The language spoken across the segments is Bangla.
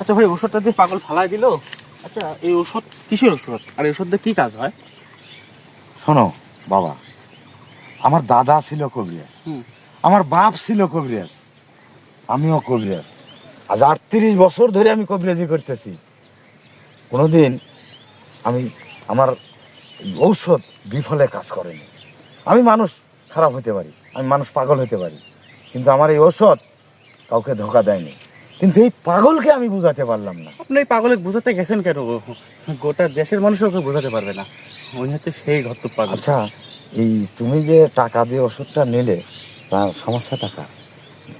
আচ্ছা ভাই ওষুধটা দিয়ে পাগল ফালাই দিল? আচ্ছা এই ওষুধ কিসের ওষুধ? আর এই ওষুধ কি কাজ হয়? শোনো বাবা আমার দাদা ছিল কবিরাজ আমার বাপ ছিল কবিরাজ আমিও কবিরাজ আজ আটত্রিশ বছর ধরে আমি কবিরাজি করতেছি। কোনোদিন আমি আমার ঔষধ বিফলে কাজ করেনি। আমি মানুষ খারাপ হতে পারি আমি মানুষ পাগল হতে পারি। কিন্তু আমার এই ঔষধ কাউকে ধোকা দেয়নি। কিন্তু এই পাগলকে আমি বুঝাতে পারলাম না। আপনি এই পাগলে বোঝাতে গেছেন কেন গোটা দেশের মানুষ ওকে বোঝাতে পারবে না। উনি হচ্ছে সেই ঘর পাগল। আচ্ছা এই তুমি যে টাকা দিয়ে ওষুধটা নিলে তার সমস্যা টাকা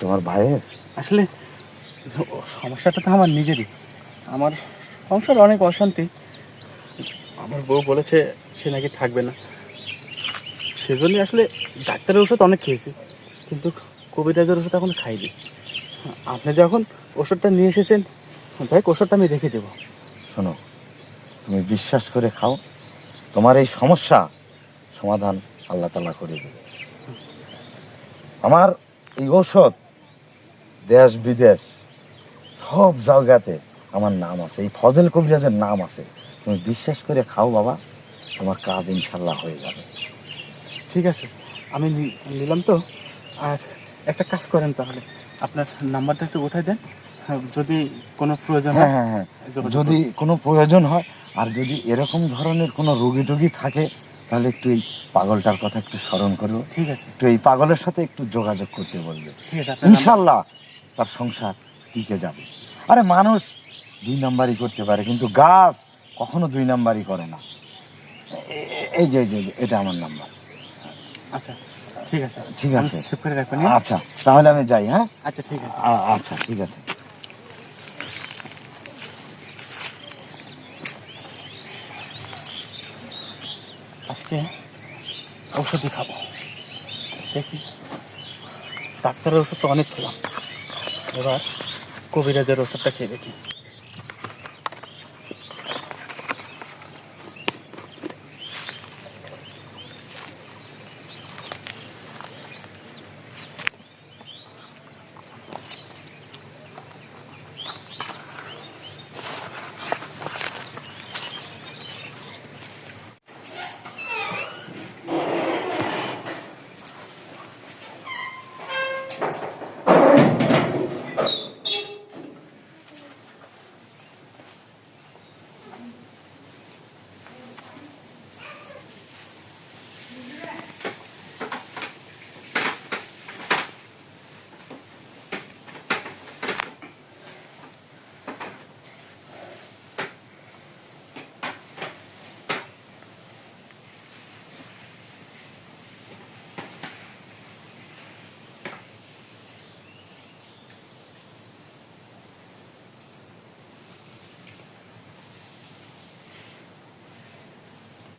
তোমার ভাইয়ের? আসলে সমস্যাটা তো আমার নিজেরই। আমার সংসার অনেক অশান্তি। আমার বউ বলেছে সে নাকি থাকবে না। সেজন্য আসলে ডাক্তারের ওষুধ অনেক খেয়েছি। কিন্তু কবিরাজের ওষুধ এখন খাইনি। আপনি যখন ওষুধটা নিয়ে এসেছেন যাই ওষুধটা আমি রেখে দেবো। শোনো তুমি বিশ্বাস করে খাও তোমার এই সমস্যা সমাধান আল্লাহ তালা করে দেবে। আমার এই ঔষধ দেশ বিদেশ সব জায়গাতে আমার নাম আছে এই ফজল কবিরাজের নাম আছে। তুমি বিশ্বাস করে খাও বাবা তোমার কাজ ইনশাল্লাহ হয়ে যাবে। ঠিক আছে আমি নিলাম তো। আর একটা কাজ করেন তাহলে। আপনার নাম্বারটা একটু উঠাই দেন। হ্যাঁ, যদি কোনো প্রয়োজন হ্যাঁ হয় হ্যাঁ হ্যাঁ। যদি কোনো প্রয়োজন হয় আর যদি এরকম ধরনের কোনো রোগী টোগী থাকে তাহলে একটু এই পাগলটার কথা একটু স্মরণ করো। ঠিক আছে। একটু এই পাগলের সাথে একটু যোগাযোগ করতে বলবে। ঠিক আছে আপনার ইনশাল্লাহ তার সংসার টিকে যাবে। আরে মানুষ দুই নাম্বারই করতে পারে কিন্তু গাছ কখনো দুই নাম্বারই করে না। এই যে, এটা আমার নাম্বার। আচ্ছা ঠিক আছে। ঠিক আছে। সেভ করে রাখবেন আচ্ছা তাহলে আমি যাই হ্যাঁ? আচ্ছা ঠিক আছে। আচ্ছা ঠিক আছে। আজকে ঔষধই খাব। দেখি। ডাক্তারের ওষুধ তো অনেক খেলাম। এবার কবিরাজের ওষুধটা খেয়ে দেখি।